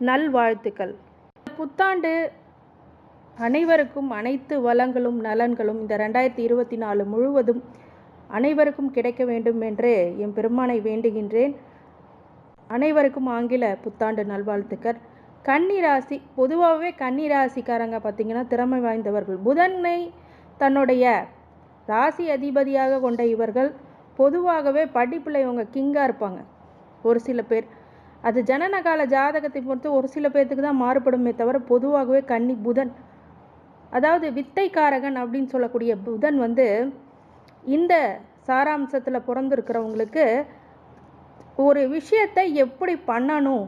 நல்வாழ்த்துக்கள். புத்தாண்டு அனைவருக்கும் அனைத்து வளங்களும் நலன்களும் இந்த ரெண்டாயிரத்தி இருபத்தி நாலு முழுவதும் அனைவருக்கும் கிடைக்க வேண்டும் என்று என் பெருமானை வேண்டுகின்றேன். அனைவருக்கும் ஆங்கில புத்தாண்டு நல்வாழ்த்துக்கள். கன்னி ராசி பொதுவாகவே கன்னி ராசிக்காரங்க பார்த்திங்கன்னா திறமை வாய்ந்தவர்கள். புதனை தன்னுடைய ராசி அதிபதியாக கொண்ட இவர்கள் பொதுவாகவே படிப்பில் இவங்க கிங்காக இருப்பாங்க. ஒரு சில பேர் அது ஜனனகால ஜாதகத்தை பொறுத்து ஒரு சில பேர்த்துக்கு தான் மாறுபடுமே தவிர பொதுவாகவே கன்னி புதன். அதாவது வித்தைக்காரகன் அப்படின்னு சொல்லக்கூடிய புதன் வந்து இந்த சாராம்சத்தில் பிறந்திருக்கிறவங்களுக்கு ஒரு விஷயத்தை எப்படி பண்ணணும்?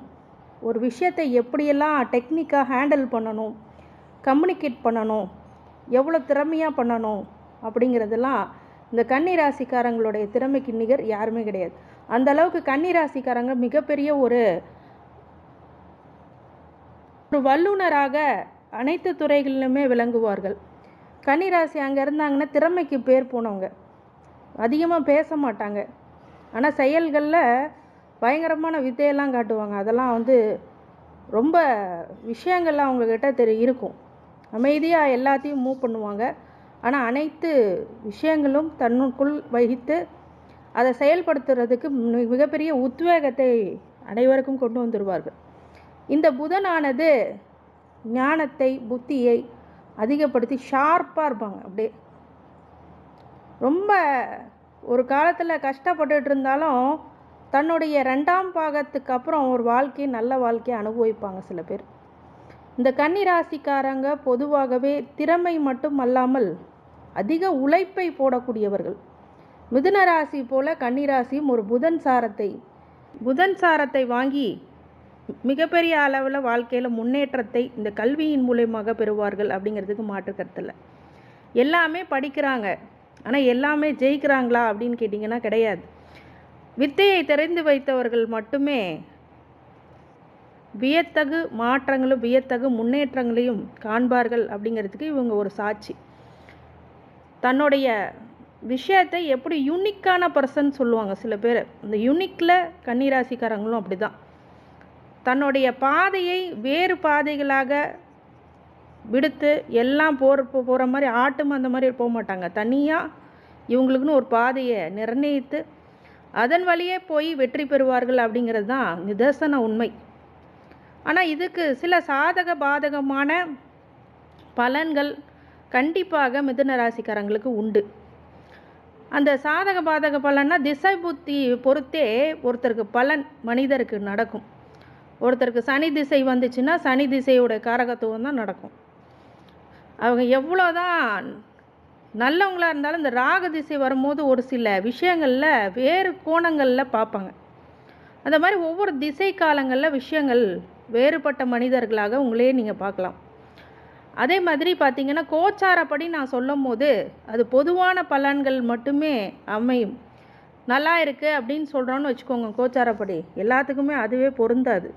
ஒரு விஷயத்தை எப்படியெல்லாம் டெக்னிக்காக ஹேண்டில் பண்ணணும்? கம்யூனிகேட் பண்ணணும்? எவ்வளோ திறமையாக பண்ணணும்? அப்படிங்கிறதெல்லாம் இந்த கன்னி ராசிக்காரங்களுடைய திறமைக்கு நிகர் யாருமே கிடையாது. அந்த அளவுக்கு கன்னி ராசிக்காரங்க மிகப்பெரிய ஒரு ஒரு வல்லுனராக அனைத்து துறைகளிலுமே விளங்குவார்கள். கன்னிராசி அங்கே இருந்தாங்கன்னா திறமைக்கு பேர் போனவங்க. அதிகமாக பேச மாட்டாங்க. ஆனால் செயல்களில் பயங்கரமான வித்தையெல்லாம் காட்டுவாங்க. அதெல்லாம் வந்து ரொம்ப விஷயங்கள்லாம் அவங்கக்கிட்ட தெரி இருக்கும். அமைதியாக எல்லாத்தையும் மூவ் பண்ணுவாங்க. ஆனால் அனைத்து விஷயங்களும் தன்னுக்குள் வகித்து அதை செயல்படுத்துறதுக்கு மிகப்பெரிய உத்வேகத்தை அனைவருக்கும் கொண்டு வந்துடுவார்கள் இந்த புதனானது ஞானத்தை புத்தியை அதிகப்படுத்தி ஷார்ப்பாக இருப்பாங்க. அப்படியே ரொம்ப ஒரு காலத்தில் கஷ்டப்பட்டுட்டு இருந்தாலும் தன்னுடைய ரெண்டாம் பாகத்துக்கு அப்புறம் ஒரு வாழ்க்கையை நல்ல வாழ்க்கையை அனுபவிப்பாங்க சில பேர். இந்த கன்னி ராசிக்காரங்க பொதுவாகவே திறமை மட்டும் அல்லாமல் அதிக உழைப்பை போடக்கூடியவர்கள். மிதுன ராசி போல கன்னிராசியும் ஒரு புதன் சாரத்தை புதன் சாரத்தை வாங்கி மிகப்பெரிய அளவில் வாழ்க்கையில் முன்னேற்றத்தை இந்த கல்வியின் மூலயமாக பெறுவார்கள் அப்படிங்கிறதுக்கு மாற்று கருத்தில் எல்லாமே படிக்கிறாங்க. ஆனால் எல்லாமே ஜெயிக்கிறாங்களா அப்படின்னு கேட்டிங்கன்னா கிடையாது. வித்தையை தெரிந்து வைத்தவர்கள் மட்டுமே வியத்தகு மாற்றங்களும் வியத்தகு முன்னேற்றங்களையும் காண்பார்கள் அப்படிங்கிறதுக்கு இவங்க ஒரு சாட்சி. தன்னுடைய விஷயத்தை எப்படி யூனிக்கான பர்சன் சொல்லுவாங்க சில பேர். இந்த யூனிக்கில் கன்னிராசிக்காரங்களும் அப்படி தான் தன்னுடைய பாதையை வேறு பாதைகளாக விடுத்து எல்லாம் போகிற போகிற மாதிரி ஆட்டும் அந்த மாதிரி போக மாட்டாங்க. தனியாக இவங்களுக்குன்னு ஒரு பாதையை நிர்ணயித்து அதன் வழியே போய் வெற்றி பெறுவார்கள் அப்படிங்கிறது தான் நிதர்சன உண்மை. ஆனால் இதுக்கு சில சாதக பாதகமான பலன்கள் கண்டிப்பாக மிதுன ராசிக்காரங்களுக்கு உண்டு. அந்த சாதக பாதக பலன்னா திசை புத்தி பொறுத்தே ஒருத்தருக்கு பலன் மனிதருக்கு நடக்கும். ஒருத்தருக்கு சனி திசை வந்துச்சுன்னா சனி திசையோட காரகத்துவம் தான் நடக்கும். அவங்க எவ்வளோதான் நல்லவங்களாக இருந்தாலும் இந்த ராக திசை வரும்போது ஒரு சில விஷயங்களில் வேறு கோணங்களில் பார்ப்பாங்க. அந்த மாதிரி ஒவ்வொரு திசை காலங்களில் விஷயங்கள் வேறுபட்ட மனிதர்களாக உங்களையே நீங்கள் பார்க்கலாம். அதே மாதிரி பார்த்தீங்கன்னா கோச்சாரப்படி நான் சொல்லும் போது அது பொதுவான பலன்கள் மட்டுமே அமையும். நல்லா இருக்குது அப்படின்னு சொல்கிறோன்னு வச்சுக்கோங்க கோச்சாரப்படி. எல்லாத்துக்குமே அதுவே பொருந்தாது.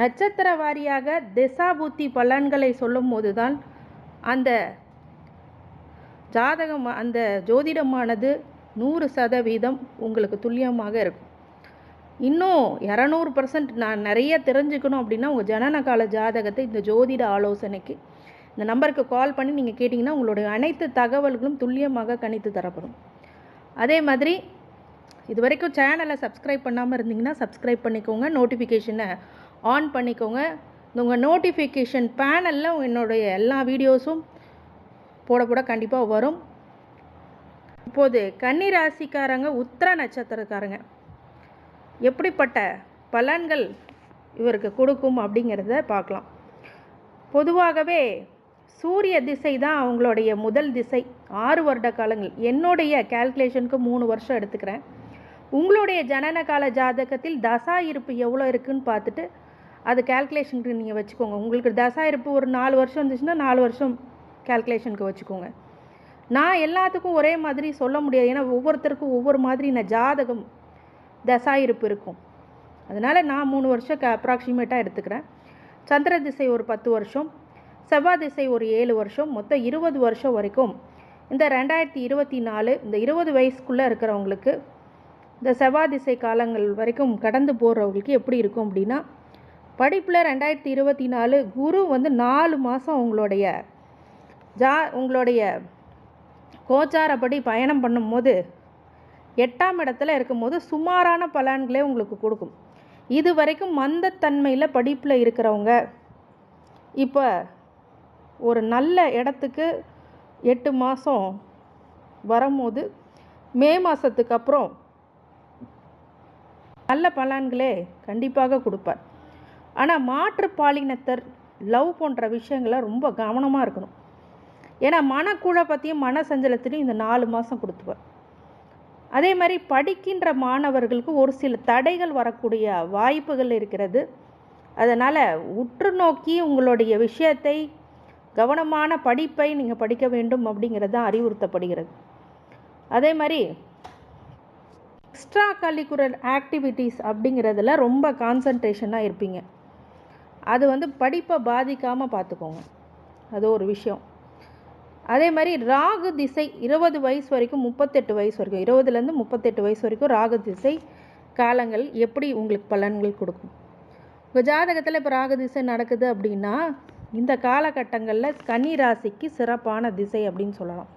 நட்சத்திர வாரியாக திசாபுத்தி பலன்களை சொல்லும் போது தான் அந்த ஜாதகம் அந்த ஜோதிடமானது நூறு சதவீதம் உங்களுக்கு துல்லியமாக இருக்கும். இன்னும் இரநூறு பர்சன்ட் நான் நிறைய தெரிஞ்சுக்கணும் அப்படின்னா உங்கள் ஜனன கால ஜாதகத்தை இந்த ஜோதிட ஆலோசனைக்கு இந்த நம்பருக்கு கால் பண்ணி நீங்கள் கேட்டிங்கன்னா உங்களுடைய அனைத்து தகவல்களும் துல்லியமாக கணித்து தரப்படும். அதே மாதிரி இது வரைக்கும் சேனலை சப்ஸ்கிரைப் பண்ணாமல் இருந்தீங்கன்னா சப்ஸ்கிரைப் பண்ணிக்கோங்க நோட்டிஃபிகேஷனை ஆன் பண்ணிக்கோங்க. உங்கள் நோட்டிஃபிகேஷன் பேனலில் என்னுடைய எல்லா வீடியோஸும் போட போட கண்டிப்பாக வரும். இப்போது கன்னி ராசிக்காரங்க உத்திர நட்சத்திரக்காரங்க. எப்படிப்பட்ட பலன்கள் இவருக்கு கொடுக்கும் அப்படிங்கிறத பார்க்கலாம். பொதுவாகவே சூரிய திசை தான் அவங்களுடைய முதல் திசை. ஆறு வருட காலங்கள். என்னுடைய கால்குலேஷனுக்கு மூணு வருஷம் எடுத்துக்கிறேன். உங்களுடைய ஜனன கால ஜாதகத்தில் தசா இருப்பு எவ்வளோ இருக்குன்னு பார்த்துட்டு அது கேல்குலேஷனுக்கு நீங்கள் வச்சுக்கோங்க. உங்களுக்கு தசா இருப்பு ஒரு நாலு வருஷம் இருந்துச்சுன்னா நாலு வருஷம் கேல்குலேஷனுக்கு வச்சுக்கோங்க. நான் எல்லாத்துக்கும் ஒரே மாதிரி சொல்ல முடியாது. ஏன்னா ஒவ்வொருத்தருக்கும் ஒவ்வொரு மாதிரி நான் ஜாதகம் தசா இருப்பு இருக்கும். அதனால் நான் மூணு வருஷம் க அப்ராக்சிமேட்டாக எடுத்துக்கிறேன். சந்திர திசை ஒரு பத்து வருஷம் செவ்வாய் திசை ஒரு ஏழு வருஷம் மொத்தம் இருபது வருஷம் வரைக்கும் இந்த ரெண்டாயிரத்தி இருபத்தி நாலு இந்த இருபது வயசுக்குள்ளே இருக்கிறவங்களுக்கு இந்த செவ்வாய் திசை காலங்கள் வரைக்கும் கடந்து போகிறவங்களுக்கு எப்படி இருக்கும் அப்படின்னா படிப்பில் ரெண்டாயிரத்தி இருபத்தி நாலு குரு வந்து நாலு மாதம் உங்களுடைய ஜா உங்களுடைய கோச்சாரப்படி பயணம் பண்ணும்போது எட்டாம் இடத்துல இருக்கும்போது சுமாரான பலன்களே உங்களுக்கு கொடுக்கும். இது வரைக்கும் மந்தத்தன்மையில் படிப்பில் இருக்கிறவங்க இப்போ ஒரு நல்ல இடத்துக்கு எட்டு மாதம் வரும்போது மே மாதத்துக்கு அப்புறம் நல்ல பலன்களே கண்டிப்பாக கொடுப்பார். ஆனால் மாற்று பாலினத்தர் லவ் போன்ற விஷயங்களை ரொம்ப கவனமாக இருக்கணும். ஏன்னா மனக்குழப்பத்தையும் மன சஞ்சலத்திலையும் இந்த நாலு மாதம் கொடுத்துப்பார். அதே மாதிரி படிக்கின்ற மாணவர்களுக்கு ஒரு சில தடைகள் வரக்கூடிய வாய்ப்புகள் இருக்கிறது. அதனால் உற்று நோக்கி உங்களுடைய விஷயத்தை கவனமான படிப்பை நீங்கள் படிக்க வேண்டும் அப்படிங்கிறது தான் அறிவுறுத்தப்படுகிறது. அதே மாதிரி எக்ஸ்ட்ரா கரிக்குலர் ஆக்டிவிட்டீஸ் அப்படிங்கிறதுல ரொம்ப கான்சன்ட்ரேஷனாக இருப்பீங்க. அது வந்து படிப்பை பாதிக்காமல் பார்த்துக்கோங்க. அது ஒரு விஷயம். அதே மாதிரி ராகு திசை இருபது வயசு வரைக்கும் முப்பத்தெட்டு வயசு வரைக்கும் இருபதுலேருந்து முப்பத்தெட்டு வயசு வரைக்கும் ராகு திசை காலங்கள் எப்படி உங்களுக்கு பலன்கள் கொடுக்கும்? உங்கள் ஜாதகத்தில் இப்போ ராகு திசை நடக்குது அப்படின்னா இந்த காலகட்டங்களில் கன்னி ராசிக்கு சிறப்பான திசை அப்படின்னு சொல்லலாம்.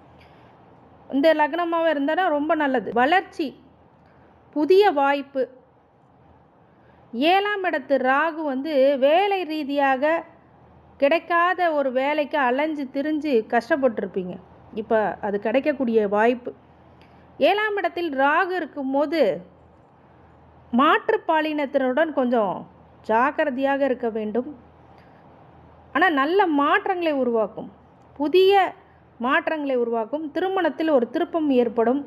இந்த லக்னமாக இருந்தால் ரொம்ப நல்லது. வளர்ச்சி புதிய வாய்ப்பு. ஏழாம் இடத்து ராகு வந்து வேலை ரீதியாக கிடைக்காத ஒரு வேலைக்கு அலைஞ்சு திரிஞ்சு கஷ்டப்பட்டுருப்பீங்க. இப்போ அது கிடைக்கக்கூடிய வாய்ப்பு. ஏழாம் இடத்தில் ராகு இருக்கும்போது மாற்றுப்பாலினத்தினுடன் கொஞ்சம் ஜாக்கிரதையாக இருக்க வேண்டும். ஆனால் நல்ல மாற்றங்களை உருவாக்கும். புதிய மாற்றங்களை உருவாக்கும். திருமணத்தில் ஒரு திருப்பம் ஏற்படும்.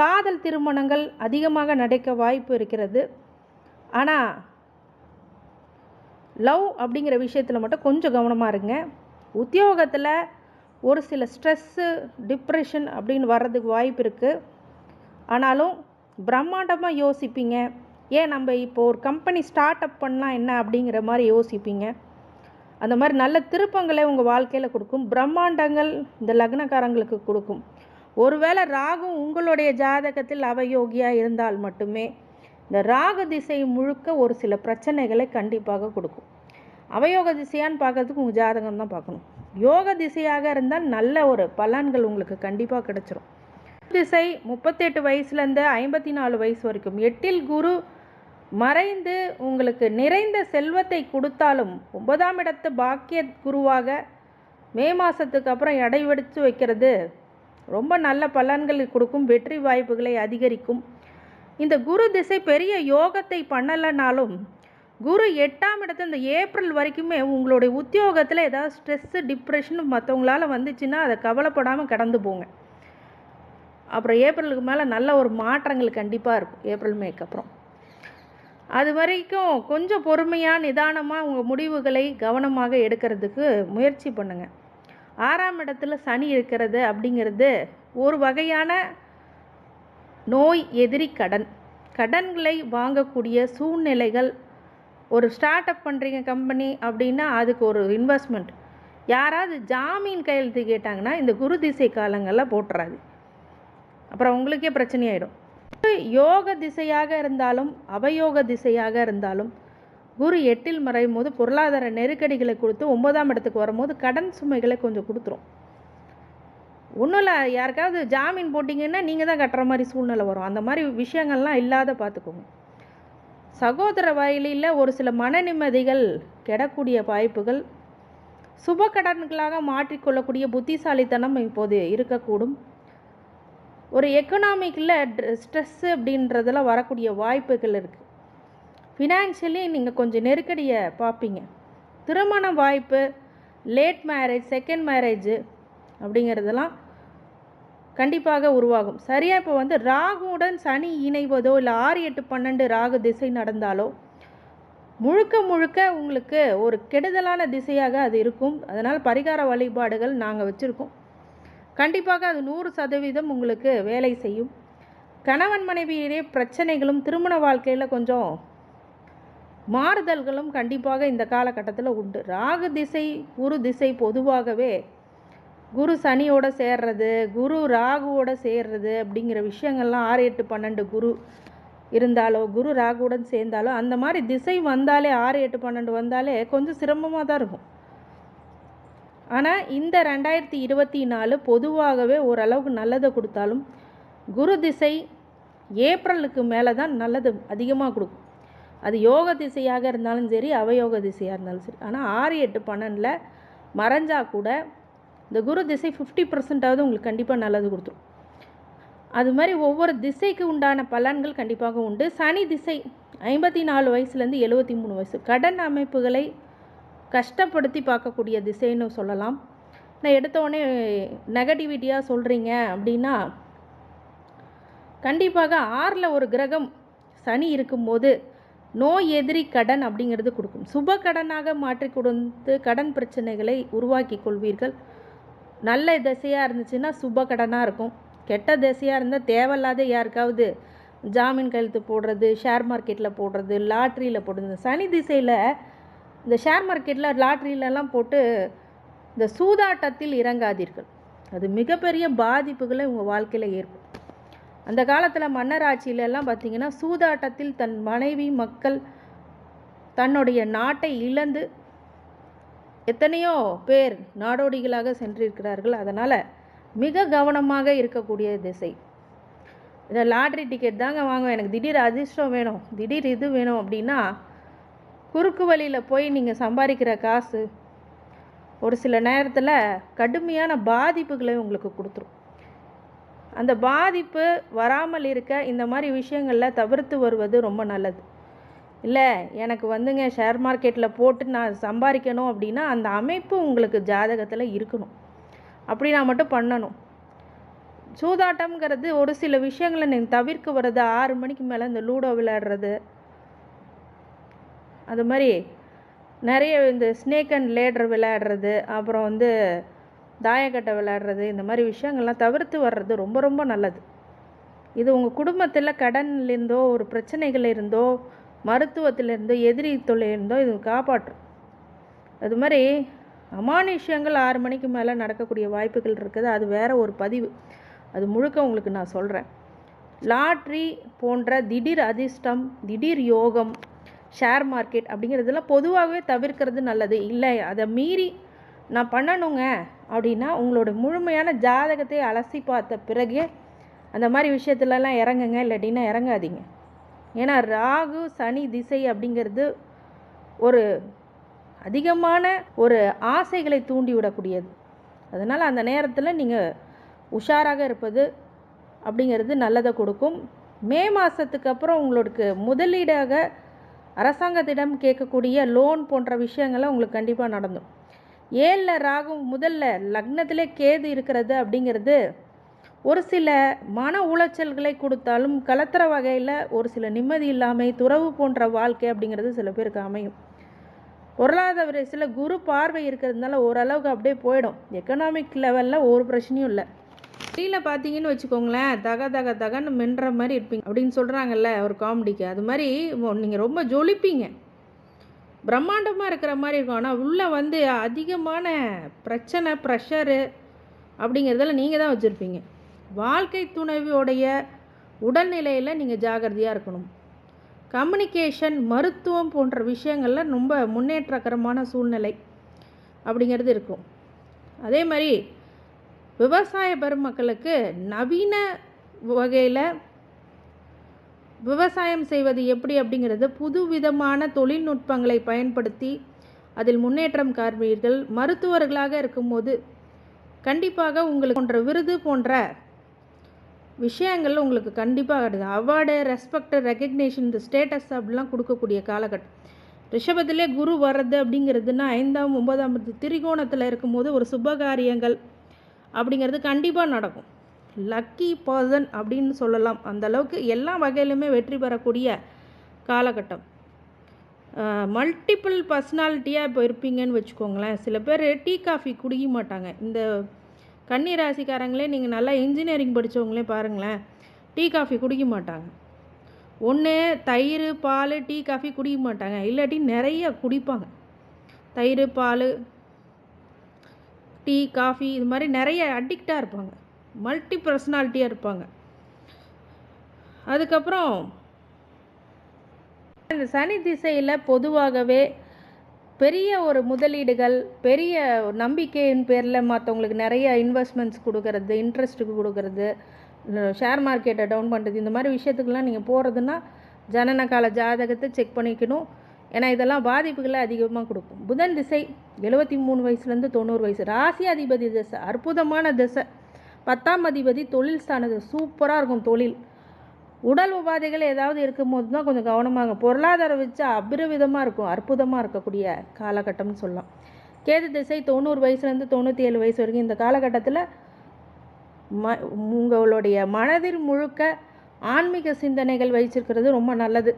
காதல் திருமணங்கள் அதிகமாக நடக்க வாய்ப்பு இருக்கிறது. ஆனால் லவ் அப்படிங்கிற விஷயத்தில் மட்டும் கொஞ்சம் கவனமாக இருங்க. உத்தியோகத்தில் ஒரு சில ஸ்ட்ரெஸ்ஸு டிப்ரெஷன் அப்படின்னு வர்றதுக்கு வாய்ப்பு இருக்குது ஆனாலும் பிரம்மாண்டமாக யோசிப்பீங்க. ஏன் நம்ம இப்போ ஒரு கம்பெனி ஸ்டார்ட் அப் பண்ணால் என்ன அப்படிங்கிற மாதிரி யோசிப்பீங்க. அந்த மாதிரி நல்ல திருப்பங்களை உங்கள் வாழ்க்கையில் கொடுக்கும். பிரம்மாண்டங்கள் இந்த லக்னக்காரங்களுக்கு கொடுக்கும். ஒருவேளை ராகும் உங்களுடைய ஜாதகத்தில் அவயோகியாக இருந்தால் மட்டுமே இந்த ராக திசை முழுக்க ஒரு சில பிரச்சனைகளை கண்டிப்பாக கொடுக்கும். அவயோக திசையான்னு பார்க்கறதுக்கு உங்கள் ஜாதகம் தான் பார்க்கணும். யோக திசையாக இருந்தால் நல்ல ஒரு பலன்கள் உங்களுக்கு கண்டிப்பாக கிடச்சிரும். திசை முப்பத்தெட்டு வயசுலேருந்து ஐம்பத்தி நாலு வயசு வரைக்கும். எட்டில் குரு மறைந்து உங்களுக்கு நிறைந்த செல்வத்தை கொடுத்தாலும் ஒன்பதாம் இடத்து பாக்கிய குருவாக மே மாதத்துக்கு அப்புறம் எடை வெடித்து வைக்கிறது. ரொம்ப நல்ல பலன்களை கொடுக்கும் வெற்றி வாய்ப்புகளை அதிகரிக்கும். இந்த குரு திசை பெரிய யோகத்தை பண்ணலைனாலும் குரு எட்டாம் இடத்துல இந்த ஏப்ரல் வரைக்குமே உங்களுடைய உத்தியோகத்தில் ஏதாவது ஸ்ட்ரெஸ்ஸு டிப்ரெஷன் மற்றவங்களால வந்துச்சுன்னா அதை கவலைப்படாமல் கடந்து போங்க. அப்புறம் ஏப்ரலுக்கு மேலே நல்ல ஒரு மாற்றங்கள் கண்டிப்பாக இருக்கும் ஏப்ரல் மேக்கு அப்புறம். அது வரைக்கும் கொஞ்சம் பொறுமையாக நிதானமாக உங்கள் முடிவுகளை கவனமாக எடுக்கிறதுக்கு முயற்சி பண்ணுங்கள் ஆறாம் இடத்துல சனி இருக்கிறது அப்படிங்கிறது ஒரு வகையான நோய் எதிரி கடன். கடன்களை வாங்கக்கூடிய சூழ்நிலைகள். ஒரு ஸ்டார்ட் அப் பண்ணுறீங்க கம்பெனி அப்படின்னா அதுக்கு ஒரு இன்வெஸ்ட்மெண்ட் யாராவது ஜாமீன் கையெழுத்து கேட்டாங்கன்னா இந்த குரு திசை காலங்களில் போட்டுறாது. அப்புறம் உங்களுக்கே பிரச்சனையாயிடும். யோக திசையாக இருந்தாலும் அவயோக திசையாக இருந்தாலும் குரு எட்டில் மறையும் போது பொருளாதார நெருக்கடிகளை கொடுத்து ஒன்பதாம் இடத்துக்கு வரும்போது கடன் சுமைகளை கொஞ்சம் கொடுத்துரும். ஒன்றும் இல்லை யாருக்காவது ஜாமீன் போட்டிங்கன்னா நீங்கள் தான் கட்டுற மாதிரி சூழ்நிலை வரும். அந்த மாதிரி விஷயங்கள்லாம் இல்லாத பார்த்துக்கோங்க சகோதர வயலில் ஒரு சில மன நிம்மதிகள் கெடக்கூடிய வாய்ப்புகள். சுப கடன்களாக மாற்றிக்கொள்ளக்கூடிய புத்திசாலித்தனம் இப்போது இருக்கக்கூடும். ஒரு எக்கனாமிக்கில் ஸ்ட்ரெஸ்ஸு அப்படின்றதெல்லாம் வரக்கூடிய வாய்ப்புகள் இருக்குது ஃபினான்ஷியலி நீங்கள் கொஞ்சம் நெருக்கடியை பார்ப்பீங்க திருமண வாய்ப்பு லேட் மேரேஜ் செகண்ட் மேரேஜு அப்படிங்கிறதெல்லாம் கண்டிப்பாக உருவாகும். சரியாக இப்போ வந்து ராகுவுடன் சனி இணைவதோ இல்லை ஆறு எட்டு பன்னெண்டு ராகு திசை நடந்தாலோ முழுக்க முழுக்க உங்களுக்கு ஒரு கெடுதலான திசையாக அது இருக்கும். அதனால் பரிகார வழிபாடுகள் நாங்கள் வச்சுருக்கோம். கண்டிப்பாக அது நூறு சதவீதம் உங்களுக்கு வேலை செய்யும். கணவன் மனைவியிலே பிரச்சனைகளும் திருமண வாழ்க்கையில் கொஞ்சம் மாறுதல்களும் கண்டிப்பாக இந்த காலகட்டத்தில் உண்டு. ராகு திசை குரு திசை பொதுவாகவே குரு சனியோட சேர்றது குரு ராகுவோட சேர்றது அப்படிங்கிற விஷயங்கள்லாம் ஆறு எட்டு பன்னெண்டு குரு இருந்தாலோ குரு ராகுவுடன் சேர்ந்தாலோ அந்த மாதிரி திசை வந்தாலே ஆறு எட்டு பன்னெண்டு வந்தாலே கொஞ்சம் சிரமமாக தான் இருக்கும். ஆனால் இந்த ரெண்டாயிரத்தி இருபத்தி நாலு பொதுவாகவே ஓரளவுக்கு நல்லதை கொடுத்தாலும் குரு திசை ஏப்ரலுக்கு மேலே தான் நல்லது அதிகமாக கொடுக்கும். அது யோக திசையாக இருந்தாலும் சரி அவயோக திசையாக இருந்தாலும் சரி. ஆனால் ஆறு எட்டு பன்னெண்டில் மறைஞ்சா கூட இந்த குரு திசை ஃபிஃப்டி பர்சன்டாவது உங்களுக்கு கண்டிப்பாக நல்லது கொடுத்துரும். அது மாதிரி ஒவ்வொரு திசைக்கு உண்டான பலன்கள் கண்டிப்பாக உண்டு. சனி திசை ஐம்பத்தி நாலு வயசுலேருந்து எழுபத்தி மூணு வயசு. கடன் அமைப்புகளை கஷ்டப்படுத்தி பார்க்கக்கூடிய திசைன்னு சொல்லலாம். நான் எடுத்தோடனே நெகட்டிவிட்டியாக சொல்கிறீங்க அப்படின்னா கண்டிப்பாக ஆறில் ஒரு கிரகம் சனி இருக்கும்போது நோய் எதிரி கடன் அப்படிங்கிறது கொடுக்கும். சுப கடனாக மாற்றி கொடுத்து கடன் பிரச்சனைகளை உருவாக்கி கொள்வீர்கள். நல்ல திசையாக இருந்துச்சுன்னா சுப கடனாக இருக்கும். கெட்ட திசையாக இருந்தால் தேவையில்லாத யாருக்காவது ஜாமீன் கழுத்து போடுறது ஷேர் மார்க்கெட்டில் போடுறது லாட்ரியில் போடுறது. சனி திசையில் இந்த ஷேர் மார்க்கெட்டில் லாட்ரியிலலாம் போட்டு இந்த சூதாட்டத்தில் இறங்காதீர்கள். அது மிகப்பெரிய பாதிப்புகளை உங்கள் வாழ்க்கையில் ஏற்படும். அந்த காலத்தில் மன்னர் ஆட்சியிலெல்லாம் பார்த்தீங்கன்னா சூதாட்டத்தில் தன் மனைவி மக்கள் தன்னுடைய நாட்டை இழந்து எத்தனையோ பேர் நாடோடிகளாக சென்றிருக்கிறார்கள். அதனால் மிக கவனமாக இருக்கக்கூடிய திசை. இந்த லாட்ரி டிக்கெட் தாங்க வாங்குவேன். எனக்கு திடீர் அதிர்ஷ்டம் வேணும் திடீர் இது வேணும் அப்படின்னா குறுக்கு வழியில் போய் நீங்கள் சம்பாதிக்கிற காசு ஒரு சில நேரத்தில் கடுமையான பாதிப்புகளை உங்களுக்கு கொடுத்துரும். அந்த பாதிப்பு வராமல் இருக்க இந்த மாதிரி விஷயங்களில் தவிர்த்து வருவது ரொம்ப நல்லது. இல்லை எனக்கு வந்துங்க ஷேர் மார்க்கெட்டில் போட்டு நான் சம்பாதிக்கணும் அப்படின்னா அந்த அமைப்பு உங்களுக்கு ஜாதகத்தில் இருக்கணும். அப்படி நான் மட்டும் பண்ணணும். சூதாட்டம்ங்கிறது ஒரு சில விஷயங்களை நீங்கள் தவிர்க்க வர்றது ஆறு மணிக்கு மேலே இந்த லூடோ விளையாடுறது. அது மாதிரி நிறைய இந்த ஸ்னேக் அண்ட் லேடர் விளையாடுறது அப்புறம் வந்து தாயக்கட்டை விளையாடுறது இந்த மாதிரி விஷயங்கள்லாம் தவிர்த்து வர்றது ரொம்ப ரொம்ப நல்லது. இது உங்கள் குடும்பத்தில் கடன்லேருந்தோ ஒரு பிரச்சனைகள் இருந்தோ மருத்துவத்திலேருந்தோ எதிரி தொல்லையிலிருந்தோ இது காப்பாற்றும். அது மாதிரி அமானுஷ்யங்கள் ஆறு மணிக்கு மேலே நடக்கக்கூடிய வாய்ப்புகள் இருக்குது. அது வேறு ஒரு பதிவு. அது முழுக்க உங்களுக்கு நான் சொல்கிறேன் லாட்ரி போன்ற திடீர் அதிர்ஷ்டம் திடீர் யோகம் ஷேர் மார்க்கெட் அப்படிங்கிறதெல்லாம் பொதுவாகவே தவிர்க்கிறது நல்லது. இல்லை அதை மீறி நான் பண்ணணுங்க அப்படின்னா உங்களோட முழுமையான ஜாதகத்தை அலசி பார்த்த பிறகே அந்த மாதிரி விஷயத்துலலாம் இறங்குங்க. இல்லாட்டின்னா இறங்காதீங்க. ஏன்னா ராகு சனி திசை அப்படிங்கிறது ஒரு அதிகமான ஒரு ஆசைகளை தூண்டிவிடக்கூடியது அதனால் அந்த நேரத்தில் நீங்கள் உஷாராக இருப்பது அப்படிங்கிறது நல்லதை கொடுக்கும். மே மாதத்துக்கு அப்புறம் உங்களுக்கு முதலீடாக அரசாங்கத்திடம் கேட்கக்கூடிய லோன் போன்ற விஷயங்களை உங்களுக்கு கண்டிப்பாக நடந்தும். ஏழில் ராகும் முதல்ல லக்னத்திலே கேது இருக்கிறது அப்படிங்கிறது ஒரு சில மன உளைச்சல்களை கொடுத்தாலும் கலத்துற வகையில் ஒரு சில நிம்மதி இல்லாமை துறவு போன்ற வாழ்க்கை அப்படிங்கிறது சில பேருக்கு அமையும். பொருளாதார வரிசையில் குரு பார்வை இருக்கிறதுனால ஓரளவுக்கு அப்படியே போயிடும். எக்கனாமிக் லெவலில் ஒரு பிரச்சனையும் இல்லை. கீழே பார்த்தீங்கன்னு வச்சுக்கோங்களேன் தக தக தகன்னு மின்ற மாதிரி இருப்பீங்க அப்படின்னு சொல்கிறாங்கல்ல ஒரு காமெடிக்கு அது மாதிரி நீங்கள் ரொம்ப ஜொலிப்பீங்க. பிரம்மாண்டமாக இருக்கிற மாதிரி இருக்கும். ஆனால் உள்ளே வந்து அதிகமான பிரச்சனை ப்ரெஷரு அப்படிங்கிறதெல்லாம் நீங்கள் தான் வச்சுருப்பீங்க. வாழ்க்கை துணைவியோடைய உடல்நிலையில் நீங்கள் ஜாகிரதையாக இருக்கணும். கம்யூனிகேஷன் மருத்துவம் போன்ற விஷயங்களில் ரொம்ப முன்னேற்றகரமான சூழ்நிலை அப்படிங்கிறது இருக்கும். அதே மாதிரி விவசாய பெருமக்களுக்கு நவீன வகையில் விவசாயம் செய்வது எப்படி அப்படிங்கிறது புது விதமான தொழில்நுட்பங்களை பயன்படுத்தி அதில் முன்னேற்றம் காண்பீர்கள். மருத்துவர்களாக இருக்கும்போது கண்டிப்பாக உங்களுக்கு போன்ற விருது போன்ற விஷயங்கள் உங்களுக்கு கண்டிப்பாக கிடையாது அவார்டு ரெஸ்பெக்ட் ரெக்கக்னேஷன் இந்த ஸ்டேட்டஸ் அப்படிலாம் கொடுக்கக்கூடிய காலகட்டம். ரிஷபத்திலே குரு வர்றது அப்படிங்கிறதுனா ஐந்தாம் ஒன்பதாம் திரிகோணத்தில் இருக்கும்போது ஒரு சுபகாரியங்கள் அப்படிங்கிறது கண்டிப்பாக நடக்கும். லக்கி பர்சன் அப்படின்னு சொல்லலாம். அந்த அளவுக்கு எல்லா வகையிலுமே வெற்றி பெறக்கூடிய காலகட்டம். மல்டிபிள் பர்சனாலிட்டியாக இப்போ இருப்பீங்கன்னு வச்சுக்கோங்களேன். சில பேர் டீ காஃபி குடிக்க மாட்டாங்க. இந்த கன்னி ராசிக்காரங்களே நீங்கள் நல்லா இன்ஜினியரிங் படித்தவங்களே பாருங்களேன். டீ காஃபி குடிக்க மாட்டாங்க. ஒன்று தயிர் பால் டீ காஃபி குடிக்க மாட்டாங்க. இல்லாட்டி நிறைய குடிப்பாங்க. தயிர் பால் டீ காஃபி இது மாதிரி நிறைய அடிக்டாக இருப்பாங்க. மல்டி பர்சனாலிட்டியாக இருப்பாங்க. அதுக்கப்புறம் இந்த சனி திசையில் பொதுவாகவே பெரிய ஒரு முதலீடுகள் பெரிய நம்பிக்கையின் பேரில் மற்றவங்களுக்கு நிறைய இன்வெஸ்ட்மெண்ட்ஸ் கொடுக்கறது இன்ட்ரெஸ்ட்டுக்கு கொடுக்கறது ஷேர் மார்க்கெட்டை டவுன் பண்ணுறது இந்த மாதிரி விஷயத்துக்கெல்லாம் நீங்கள் போகிறதுன்னா ஜனன கால ஜாதகத்தை செக் பண்ணிக்கணும். ஏன்னா இதெல்லாம் பாதிப்புகளை அதிகமாக கொடுக்கும். புதன் திசை எழுபத்தி மூணு வயசுலேருந்து தொண்ணூறு வயசு. ராசி அதிபதி திசை அற்புதமான திசை. பத்தாம் அதிபதி தொழில் ஸ்தானது சூப்பராக இருக்கும் தொழில். உடல் உபாதைகள் ஏதாவது இருக்கும்போது தான் கொஞ்சம் கவனமாக பொருளாதாரம் வச்சு அபிரவிதமாக இருக்கும் அற்புதமாக இருக்கக்கூடிய காலகட்டம்னு சொல்லலாம். கேது திசை தொண்ணூறு வயசுலேருந்து தொண்ணூற்றி ஏழு வயசு வரைக்கும் இந்த காலகட்டத்தில் ம உங்களுடைய மனதில் முழுக்க ஆன்மீக சிந்தனைகள் வச்சிருக்கிறது ரொம்ப நல்லது.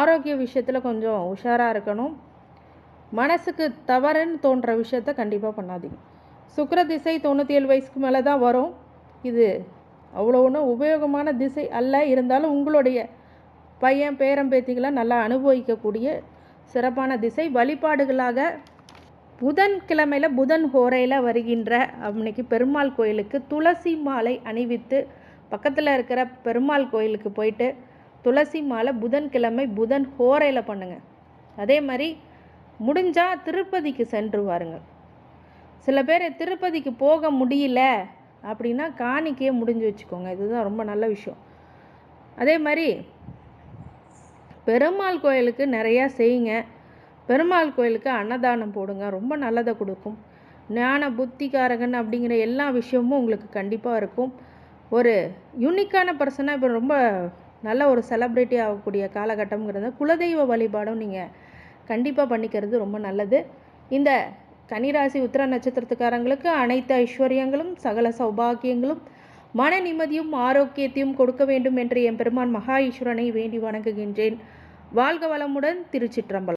ஆரோக்கிய விஷயத்தில் கொஞ்சம் உஷாராக இருக்கணும். மனசுக்கு தவறுன்னு தோன்ற விஷயத்த கண்டிப்பாக பண்ணாதீங்க. சுக்கிர திசை தொண்ணூற்றி ஏழு வயசுக்கு மேலே தான் வரும். இது அவ்வளோ ஒன்றும் உபயோகமான திசை அல்ல. இருந்தாலும் உங்களுடைய பையன் பேரம்பேத்திகளை நல்லா அனுபவிக்கக்கூடிய சிறப்பான திசை. வழிபாடுகளாக புதன் கிழமையில் புதன் ஹோரையில் வருகின்ற அன்னைக்கு பெருமாள் கோயிலுக்கு துளசி மாலை அணிவித்து பக்கத்தில் இருக்கிற பெருமாள் கோயிலுக்கு போயிட்டு துளசி மாலை புதன்கிழமை புதன் ஹோரையில் பண்ணுங்கள் அதே மாதிரி முடிஞ்சால் திருப்பதிக்கு சென்று வாருங்கள் சில பேர் திருப்பதிக்கு போக முடியல. அப்படின்னா காணிக்கையே முடிஞ்சு வச்சுக்கோங்க. இதுதான் ரொம்ப நல்ல விஷயம். அதே மாதிரி பெருமாள் கோயிலுக்கு நிறையா செய்யுங்க. பெருமாள் கோயிலுக்கு அன்னதானம் போடுங்க. ரொம்ப நல்லதை கொடுக்கும். ஞான புத்திகாரகன் அப்படிங்கிற எல்லா விஷயமும் உங்களுக்கு கண்டிப்பாக இருக்கும். ஒரு யூனிக்கான பர்சனாக இப்போ ரொம்ப நல்ல ஒரு செலப்ரிட்டி ஆகக்கூடிய காலகட்டம்ங்கிறத குலதெய்வ வழிபாடும் நீங்கள் கண்டிப்பாக பண்ணிக்கிறது ரொம்ப நல்லது. இந்த கன்னிராசி உத்திர நட்சத்திரத்துக்காரங்களுக்கு அனைத்து ஐஸ்வர்யங்களும் சகல சௌபாகியங்களும் மன நிம்மதியும் ஆரோக்கியத்தையும் கொடுக்க வேண்டும் என்று என் பெருமான் மகா ஈஸ்வரனை வேண்டி வணங்குகின்றேன். வாழ்க வளமுடன் திருச்சிற்றம்பலம்.